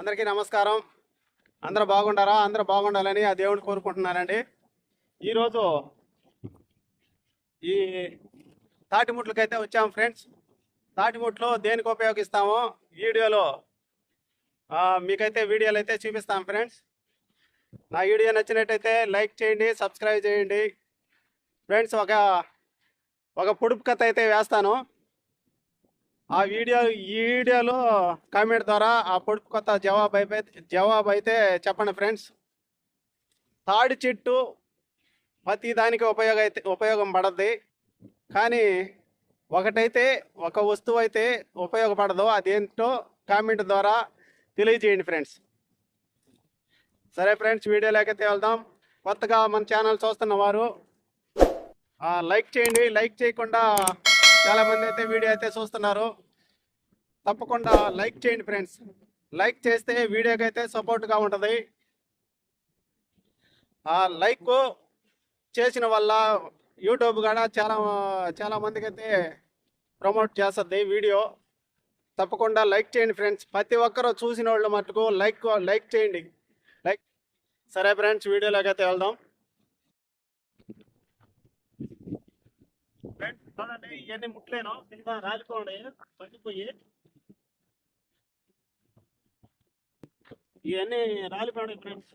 అందరికీ నమస్కారం. అందరూ బాగుండారా? అందరూ బాగుండాలని ఆ దేవుడిని కోరుకుంటున్నానండి ఈరోజు ఈ తాటిముట్లకైతే వచ్చాము ఫ్రెండ్స్. తాటిముట్లు దేనికి ఉపయోగిస్తామో వీడియోలో మీకైతే వీడియోలు అయితే చూపిస్తాం ఫ్రెండ్స్. నా వీడియో నచ్చినట్టయితే లైక్ చేయండి సబ్స్క్రైబ్ చేయండి. ఫ్రెండ్స్ ఒక ఒక పొడుపు కథ అయితే వేస్తాను. ఆ వీడియో ఈ వీడియోలో కామెంట్ ద్వారా ఆ పొడుపు కొత్త జవాబు అయిపోయి జవాబు అయితే చెప్పండి ఫ్రెండ్స్. తాడి చెట్టు ప్రతి దానికి ఉపయోగ అయితే ఉపయోగం పడద్ది. కానీ ఒకటైతే ఒక వస్తువు అయితే ఉపయోగపడదు. అదేంటో కామెంట్ ద్వారా తెలియజేయండి ఫ్రెండ్స్. సరే ఫ్రెండ్స్ వీడియో లేకపోతే వెళ్దాం. కొత్తగా మన ఛానల్ చూస్తున్న వారు లైక్ చేయండి. లైక్ చేయకుండా చాలా మంది అయితే వీడియో అయితే చూస్తున్నారు. తప్పకుండా లైక్ చేయండి ఫ్రెండ్స్. లైక్ చేస్తే వీడియోకి అయితే సపోర్ట్గా ఉంటుంది. ఆ లైక్ చేసిన వల్ల యూట్యూబ్ కూడా చాలా చాలా మందికి అయితే ప్రమోట్ చేస్తుంది వీడియో. తప్పకుండా లైక్ చేయండి ఫ్రెండ్స్. ప్రతి ఒక్కరూ చూసిన వాళ్ళు మటుకు లైక్ లైక్ చేయండి. లైక్. సరే ఫ్రెండ్స్ వీడియోలోకి అయితే వెళ్దాం ఫ్రెండ్స్ చూడండి ఇవన్నీ ముట్లేను. సినిమా రాలిపోండి పట్టిపోయి ఇవన్నీ రాలిపోండి ఫ్రెండ్స్.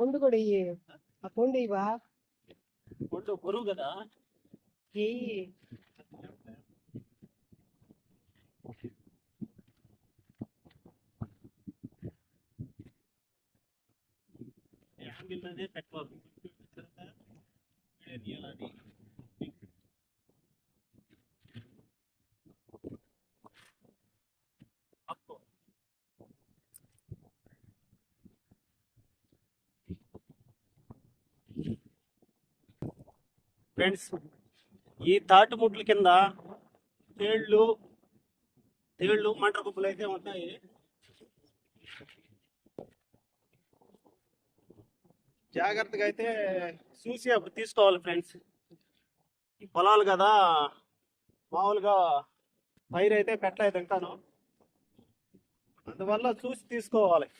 పొండు కూడా ఇయ్యి ఆ పొండు ఇవా ఒడ్డు బరువు కదా ఫ్రెండ్స్ ఈ తాటిముట్ల కింద తేళ్ళు తేళ్ళు మంట కుప్పలు అయితే ఉంటాయి. జాగ్రత్తగా అయితే చూసి అప్పుడు తీసుకోవాలి ఫ్రెండ్స్ ఈ పొలాలు కదా మామూలుగా పైరు అయితే పెట్టలేదు తింటాను అందువల్ల చూసి తీసుకోవాలి.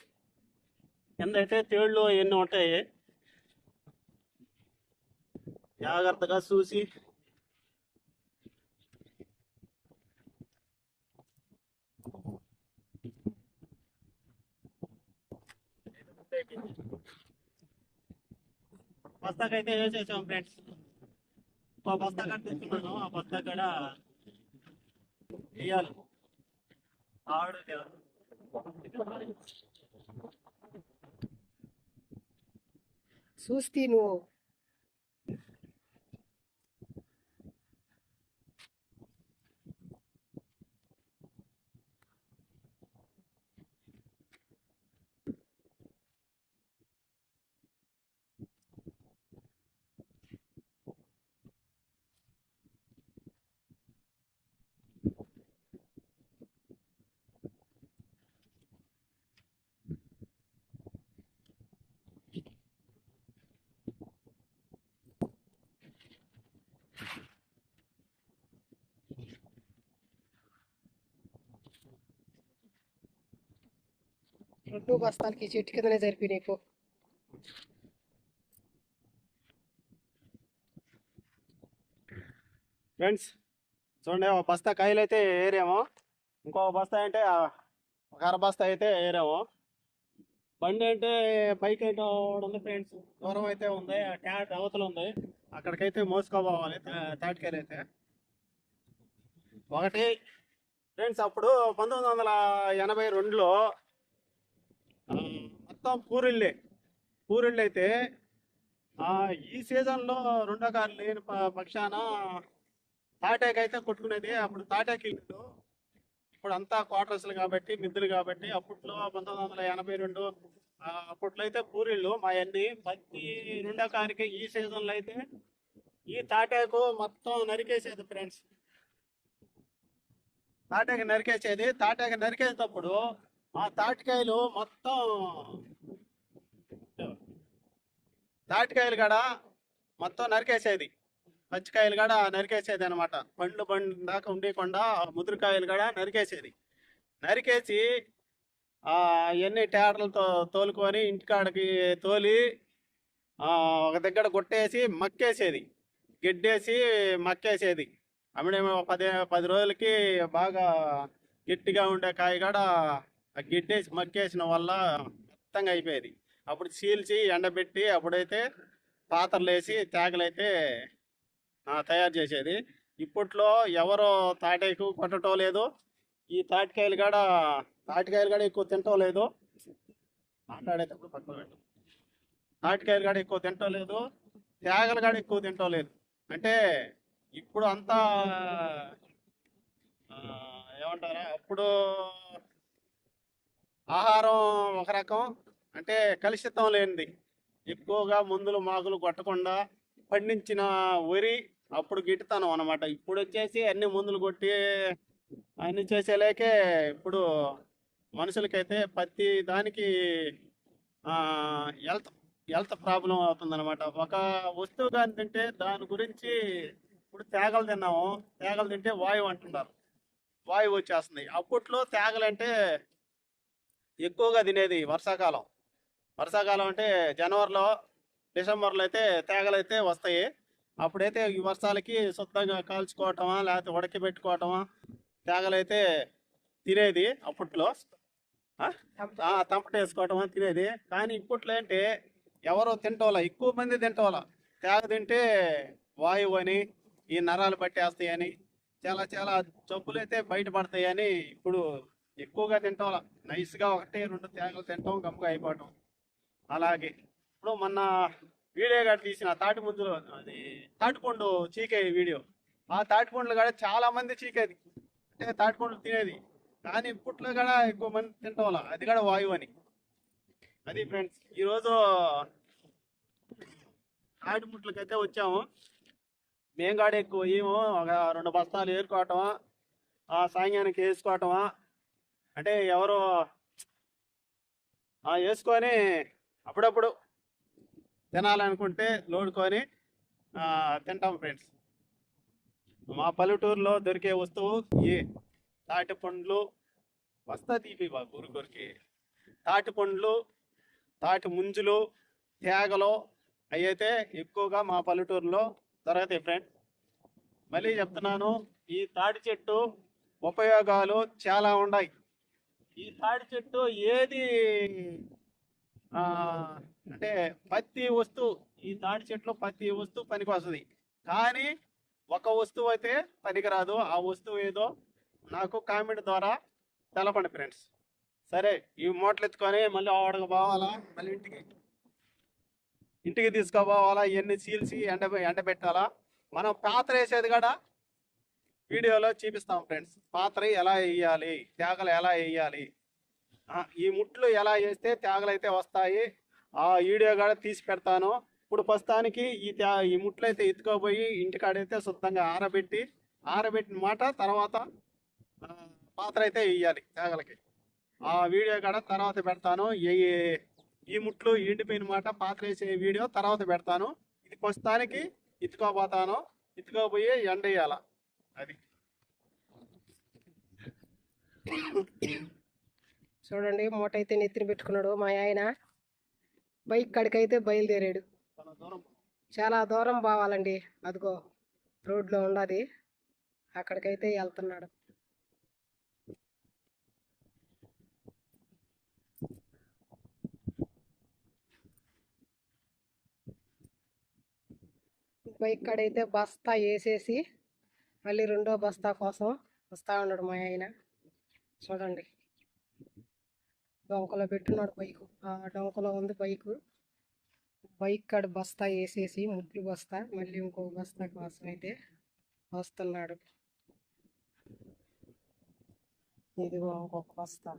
కింద అయితే తేళ్ళు ఎన్ని ఉంటాయి. జాగ్రత్తగా చూసి బస్తాకైతే వేసేసాం ఫ్రెండ్స్ ఒక బస్తా కాడ తెచ్చుకున్నాను ఆ బస్తా కాడ వేయాలి ఆవిడ చూస్తే నువ్వు రెండు బస్తాలకి చెట్టు కిందనే సరిపోయినాయి పో ఫ్రెండ్స్ చూడండి ఒక బస్తా కాయలు అయితే ఏరాము. ఇంకో బస్తా అంటే ఒక అర బస్తా అయితే ఏరాము. బండి అంటే పైకి అయితే ఉంది ఫ్రెండ్స్ దూరం అయితే ఉంది ట్యాట్ అవతల ఉంది. అక్కడికైతే మోసుకోపోవాలి తాటికాయలు అయితే ఒకటి ఫ్రెండ్స్ అప్పుడు పంతొమ్మిది వందల ఎనభై రెండులో మొత్తం పూరిళ్ళే పూరిళ్ళు అయితే ఈ సీజన్లో రెండోకారు లేని పక్షాన తాటాకి అయితే కొట్టుకునేది. అప్పుడు తాటాకి ఇల్లు. ఇప్పుడు అంతా క్వార్టర్స్లు కాబట్టి మిద్దులు కాబట్టి అప్పట్లో పంతొమ్మిది వందల ఎనభై రెండు అప్పట్లో అయితే పూరిళ్ళు మా అన్ని ప్రతి రెండోకానికి ఈ సీజన్లో అయితే ఈ తాటాకు మొత్తం నరికేసేది ఫ్రెండ్స్. తాటాకి నరికేసేది. తాటాకి నరికేసేటప్పుడు ఆ తాటికాయలు మొత్తం తాటికాయలు కాడ మొత్తం నరికేసేది. పచ్చికాయలు కూడా నరికేసేది అనమాట పండ్లు పండు దాకా ఉండకుండా ముదురుకాయలు కూడా నరికేసేది. నరికేసి అవన్నీ టేటలతో తోలుకొని ఇంటికాడకి తోలి ఒక దగ్గర కొట్టేసి మక్కేసేది. గెడ్డేసి మక్కేసేది. అమ్మడేమో పదే పది రోజులకి బాగా గట్టిగా ఉండే కాయ కూడా ఆ గిడ్డేసి మక్కేసిన వల్ల మొత్తంగా అయిపోయేది. అప్పుడు చీల్చి ఎండబెట్టి అప్పుడైతే పాత్రలు వేసి తేగలైతే తయారు చేసేది. ఇప్పట్లో ఎవరు తాటేకు కొట్టడం లేదు. ఈ తాటికాయలు కూడా తాటికాయలు కూడా ఎక్కువ తింటం లేదు. మాట్లాడేటప్పుడు పక్కన పెట్టు. తాటికాయలు కూడా ఎక్కువ తింటం లేదు. తేగలు కూడా ఎక్కువ తింటం లేదు. అంటే ఇప్పుడు అంతా ఏమంటారా? అప్పుడు ఆహారం ఒక రకం. అంటే కలుషితం లేనిది. ఎక్కువగా మందులు మాకులు కొట్టకుండా పండించిన వరి అప్పుడు గిట్టుతాను అనమాట ఇప్పుడు వచ్చేసి అన్ని మందులు కొట్టి అన్ని చేసేలేకే ఇప్పుడు మనుషులకైతే ప్రతి దానికి హెల్త్ హెల్త్ ప్రాబ్లం అవుతుందన్నమాట. ఒక వస్తువు కానీ తింటే దాని గురించి ఇప్పుడు తేగలు తిన్నాము. తేగలు తింటే వాయువు అంటున్నారు. వాయువు వచ్చేస్తుంది. అప్పట్లో తేగలంటే ఎక్కువగా తినేది వర్షాకాలం. వర్షాకాలం అంటే జనవరిలో డిసెంబర్లో అయితే తేగలు అయితే వస్తాయి. అప్పుడైతే ఈ వర్షాలకి శుద్ధంగా కాల్చుకోవటమా లేకపోతే ఉడకబెట్టుకోవటమా తేగలైతే తినేది అప్పట్లో. ఆ? తంపటేసుకోవటమా తినేది. కానీ ఇప్పట్లో ఏంటి ఎవరో తింటోల ఎక్కువ మంది తింటోల. తేగ తింటే వాయువు అని ఈ నరాలు పట్టేస్తాయని చాలా చాలా జబ్బులు అయితే బయటపడతాయని ఇప్పుడు ఎక్కువగా తింటాం నైస్గా ఒకటే రెండు తేగలు తింటాం గమ్ముగా అయిపోవటం అలాగే ఇప్పుడు మొన్న వీడియో గారు తీసిన తాటి ముద్దులు అది తాటిపండు చీకే వీడియో. ఆ తాటిపండ్లు కూడా చాలా మంది చీకేది. అంటే తాటిపండ్లు తినేది. కానీ ఇప్పట్లో కూడా ఎక్కువ మంది తింటాం అది కూడా వాయువు అని. అది ఫ్రెండ్స్ ఈరోజు తాటిముట్లకైతే వచ్చాము. మేము కాడ ఎక్కువ ఏమో ఒక రెండు బస్తాలు ఏరుకోవటమా ఆ సాంగ్యానికి వేసుకోవటమా అంటే ఎవరు ఆ వేసుకొని అప్పుడప్పుడు తినాలనుకుంటే లోడుకొని తింటాం ఫ్రెండ్స్. మా పల్లెటూరులో దొరికే వస్తువు ఏ తాటి పండ్లు వస్తుంది ఇవి బాబు ఊరికొరికి. తాటి పండ్లు తాటి ముంజులు తేగలు అవి అయితే ఎక్కువగా మా పల్లెటూరులో దొరుకుతాయి ఫ్రెండ్స్ మళ్ళీ చెప్తున్నాను ఈ తాటి చెట్టు ఉపయోగాలు చాలా ఉన్నాయి. ఈ తాటి చెట్టు ఏది? అంటే ప్రతి వస్తువు. ఈ తాటి చెట్లు ప్రతి వస్తువు పనికి వస్తుంది కానీ ఒక వస్తువు అయితే పనికిరాదు. ఆ వస్తువు ఏదో నాకు కామెంట్ ద్వారా తెలపండి ఫ్రెండ్స్. సరే ఈ మూటలు ఎత్తుకొని మళ్ళీ ఆవిడకు పోవాలా? మళ్ళీ ఇంటికి. ఇంటికి తీసుకోపోవాలా? ఇవన్నీ చీల్చి ఎండ ఎండబెట్టాలా? మనం పాత్ర వేసేది కూడా వీడియోలో చూపిస్తాం ఫ్రెండ్స్. పాత్ర ఎలా వేయాలి తేగలు ఎలా వేయాలి? ఈ ముట్లు ఎలా వేస్తే తేగలు అయితే వస్తాయి? ఆ వీడియో కూడా తీసి పెడతాను. ఇప్పుడు ప్రస్తుతానికి ఈ తే ఈ ముట్లు అయితే ఎత్తుకోపోయి ఇంటికాడైతే శుద్ధంగా ఆరబెట్టి ఆరబెట్టిన మాట తర్వాత పాత్ర అయితే వేయాలి తేగలకి. ఆ వీడియో కూడా తర్వాత పెడతాను. ఏ ఏ- ఈ ముట్లు ఎండిపోయిన మాట పాత్ర వేసే వీడియో తర్వాత పెడతాను. ఇది ప్రస్తుతానికి ఎత్తుకోపోతాను ఎత్తుకోపోయి ఎండ వేయాల అది. చూడండి మూట అయితే నెత్తిన పెట్టుకున్నాడు మా ఆయన. బైక్ కాడికైతే బయలుదేరాడు. చాలా దూరం చాలా దూరం పోవాలండి. అదిగో రోడ్లో ఉన్నది. అక్కడికైతే వెళ్తున్నాడు. బైక్ కాడైతే బస్తా వేసేసి మళ్ళీ రెండో బస్తా కోసం వస్తా ఉన్నాడు మా ఆయన. చూడండి. డొంకలో పెట్టున్నాడు బైకు. ఆ డొంకలో ఉంది బైకు. బైక్ కాడ బస్తా వేసేసి ముగ్గురు బస్తా మళ్ళీ ఇంకో బస్తా కోసం అయితే వస్తున్నాడు. ఇదిగో ఇంకొక బస్తా.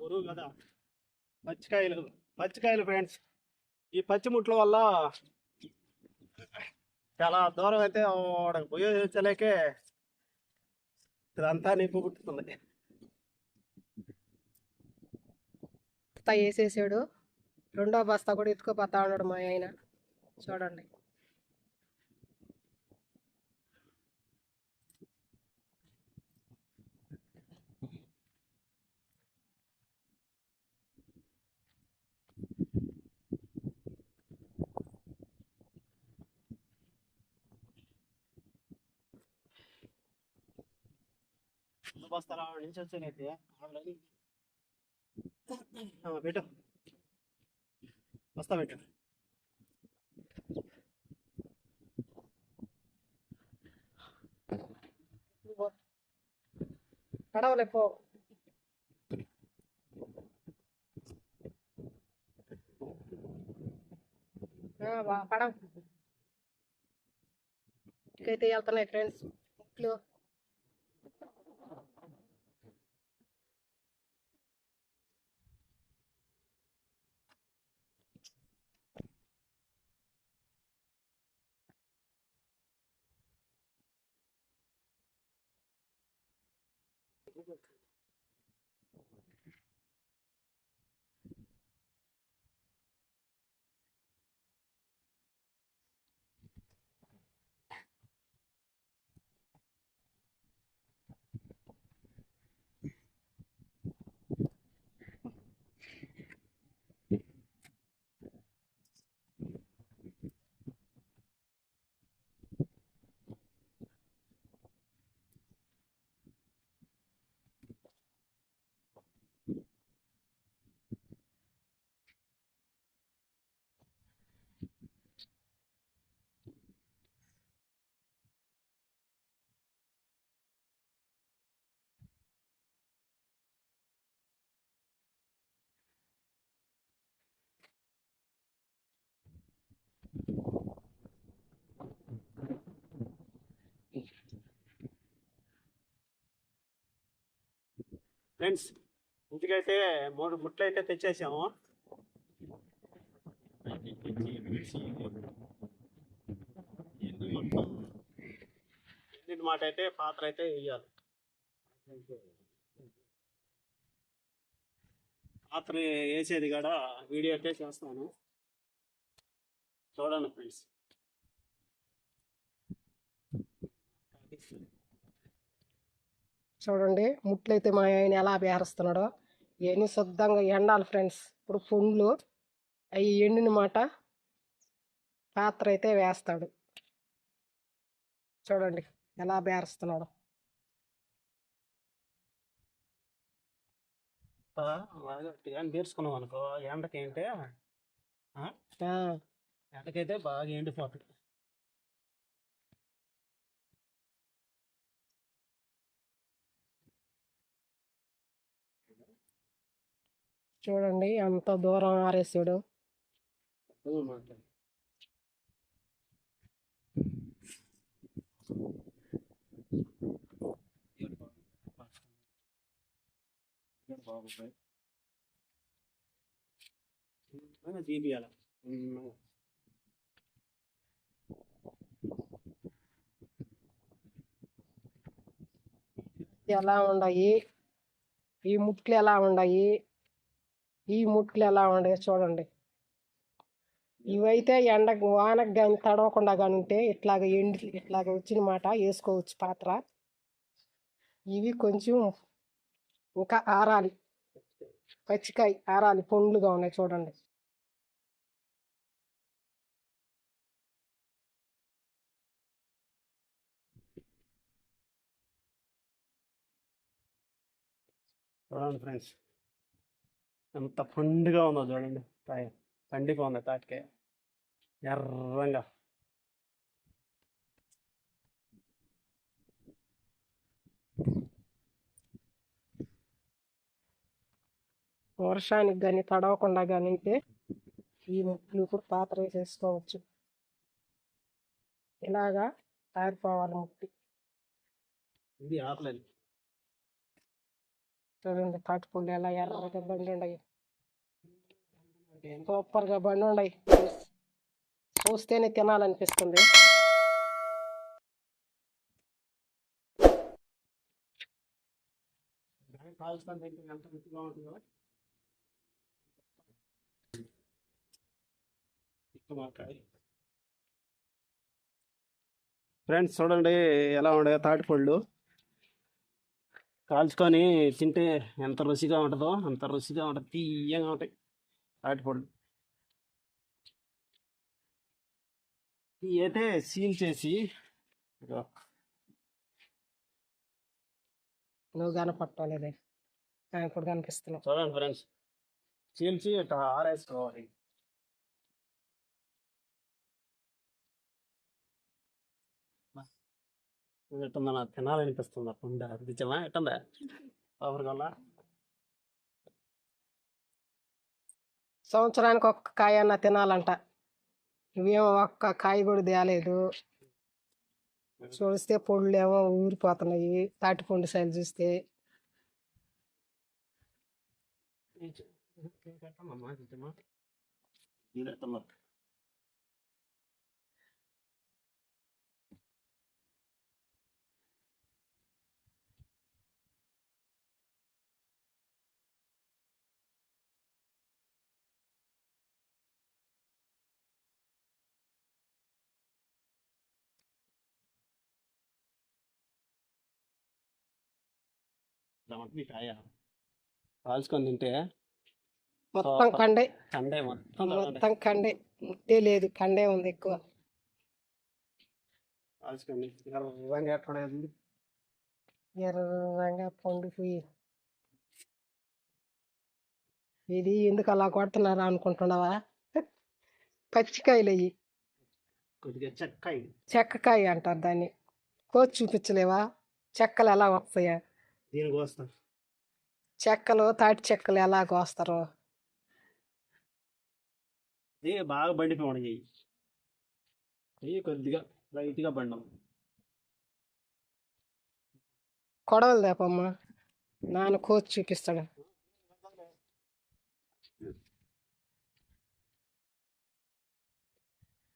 బరువు కదా. పచ్చికాయలు. పచ్చికాయలు ఫ్రెండ్స్ ఈ పచ్చిముట్ల వల్ల చాలా దూరం అయితే వాడికి ఉపయోగించలేకే ఇదంతా నిప్పు పుట్టుతుంది. బస్తా వేసేసాడు. రెండో బస్తా కూడా ఎత్తుకుపోతా ఉన్నాడు మా ఆయన. చూడండి. బస్తారా నుంచి వచ్చానైతే పెట్టు. బస్తా పెట్టు. పడవలే పో. ఆ, పడవ. ఇంకైతే వెళ్తున్నాయి ఫ్రెండ్స్ ఇట్లు ఫ్రెండ్స్ ఇంటికైతే మూడు ముట్లు అయితే తెచ్చేసాము. మాట అయితే పాత్ర అయితే వేయాలి. పాత్ర వేసేది కూడా వీడియో అయితే చేస్తాను. చూడండి ఫ్రెండ్స్. చూడండి ముట్లయితే మా ఆయన ఎలా బేరుస్తున్నాడో. ఇవన్నీ శుద్ధంగా ఎండాలి ఫ్రెండ్స్. ఇప్పుడు పుండ్లు అవి ఎండిన మాట పాత్ర అయితే వేస్తాడు. చూడండి ఎలా బేరుస్తున్నాడు. నేర్చుకున్నాం అనుకో. ఎండకి ఏంటే ఎండకైతే బాగా ఎండిపోతుంది చూడండి ఎంత దూరం ఆరేసాడు. ఎలా ఉన్నాయి ఈ ముట్లు ఎలా ఉన్నాయి ఈ ముట్లు ఎలా ఉన్నాయి చూడండి. ఇవైతే ఎండకు వానకు కానీ తడవకుండా కానీ ఉంటే ఇట్లాగ ఎండి ఇట్లాగ వచ్చిన మాట వేసుకోవచ్చు పాత్ర. ఇవి కొంచెం ఇంకా ఆరాలి పచ్చికాయ ఆరాలి పండ్లుగా ఉన్నాయి చూడండి. చూడండి ఫ్రెండ్స్. ఎంత పండుగా ఉందో చూడండి. కాయ పండిపోంది తాటికాయ. ఎర్రంగా. వర్షానికి కానీ తడవకుండా కానీ అయితే ఈ ముట్లు కూడా పాత్ర వేసేసుకోవచ్చు ఇలాగా ఆరిపోవాలి ముట్టి ఇది ఆపలేదు చూడండి తాటిపండు ఎలా ఎర్రగా బండి ఉండయి సూపర్గా బండి ఉండయి చూస్తేనే తినాలనిపిస్తుంది. ఫ్రెండ్స్ చూడండి ఎలా ఉండే తాటిపళ్ళు. కాల్చుకొని తింటే ఎంత రుచిగా ఉంటుందో అంత రుచిగా ఉంటుంది. తీయగా ఉంటాయి. తాటిపళ్ళు ఇవి అయితే సీల్ చేసి నువ్వు కనపట్టలేదే ఇప్పుడు కనిపిస్తున్నావు. చూడండి ఫ్రెండ్స్. చీల్చి ఇట్లా ఆరేసుకోవాలి. ఎట్టుందా నాకు తినాలనిపిస్తుంది. అప్పుడు అనిపించమా ఎట్టుందా పవర్ వల్ల సంవత్సరానికి ఒక్క కాయ అన్న తినాలంట. నువ్వేమో ఒక్క కాయ కూడా తేలేదు. చూస్తే ఏమో ఊరిపోతున్నాయి. తాటిపండు సైజు చూస్తే. ఎట్టమ్మా దాంట్లో కాయ. కాల్చుకొని తింటే మొత్తం కండే. కండే మొత్తం మొత్తం కండే. ముట్టే లేదు కండే ఉంది ఎక్కువ. కాల్చుకొని ఎర్రగా ఎట్లా ఎర్రగా పండిపోయి. ఇది ఎందుకు అలా కొడుతున్నారా అనుకుంటున్నావా? పచ్చికాయలు అయ్యి. కొద్దిగా చెక్కాయి చెక్కకాయ అంటారు దాన్ని. కోసి చూపించలేవా? చెక్కలు ఎలా వస్తాయా? దీనికి వస్తా చెక్కలు తాటి చెక్కలు ఎలా కోస్తారు ఇది బాగా బండిపోవడం చెయ్యి చెయ్యి కొద్దిగా లైట్గా బండం. కొడవలు దేపమ్మా నాన్న కోసి చూపిస్తాడు.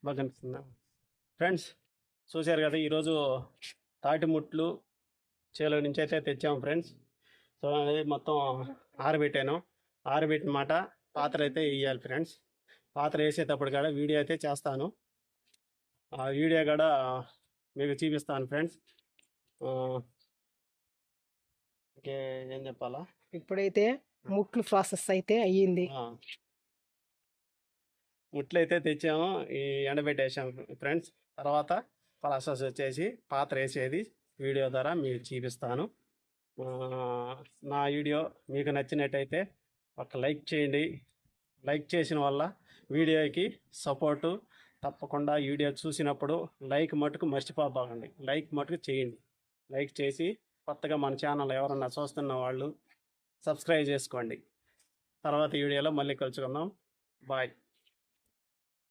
బాగా కనిపిస్తుందా? ఫ్రెండ్స్ చూశారు కదా ఈరోజు తాటి ముట్లు చేలో నుంచి అయితే తెచ్చాము ఫ్రెండ్స్. సో అది మొత్తం ఆరబెట్టాను. ఆరబెట్టిన మాట పాత్ర అయితే వేయాలి ఫ్రెండ్స్. పాత్ర వేసేటప్పుడు కూడా వీడియో అయితే చేస్తాను. ఆ వీడియో కూడా మీకు చూపిస్తాను ఫ్రెండ్స్. ఓకే ఏం చెప్పాలా? ఇప్పుడైతే ముట్లు ప్రాసెస్ అయితే అయ్యింది. ముట్లు అయితే తెచ్చాము. ఈ ఎండబెట్టేసాము ఫ్రెండ్స్. తర్వాత ప్రాసెస్ వచ్చేసి పాత్ర వేసేది. వీడియో ద్వారా మీకు చూపిస్తాను. నా వీడియో మీకు నచ్చినట్టయితే ఒక లైక్ చేయండి. లైక్ చేసిన వల్ల వీడియోకి సపోర్టు తప్పకుండా. వీడియో చూసినప్పుడు లైక్ మటుకు మర్చిపోబాకండి. లైక్ మటుకు చేయండి. లైక్ చేసి కొత్తగా మన ఛానల్ ఎవరన్నా చూస్తున్న వాళ్ళు సబ్స్క్రైబ్ చేసుకోండి. తర్వాత వీడియోలో మళ్ళీ కలుసుకుందాం. బాయ్.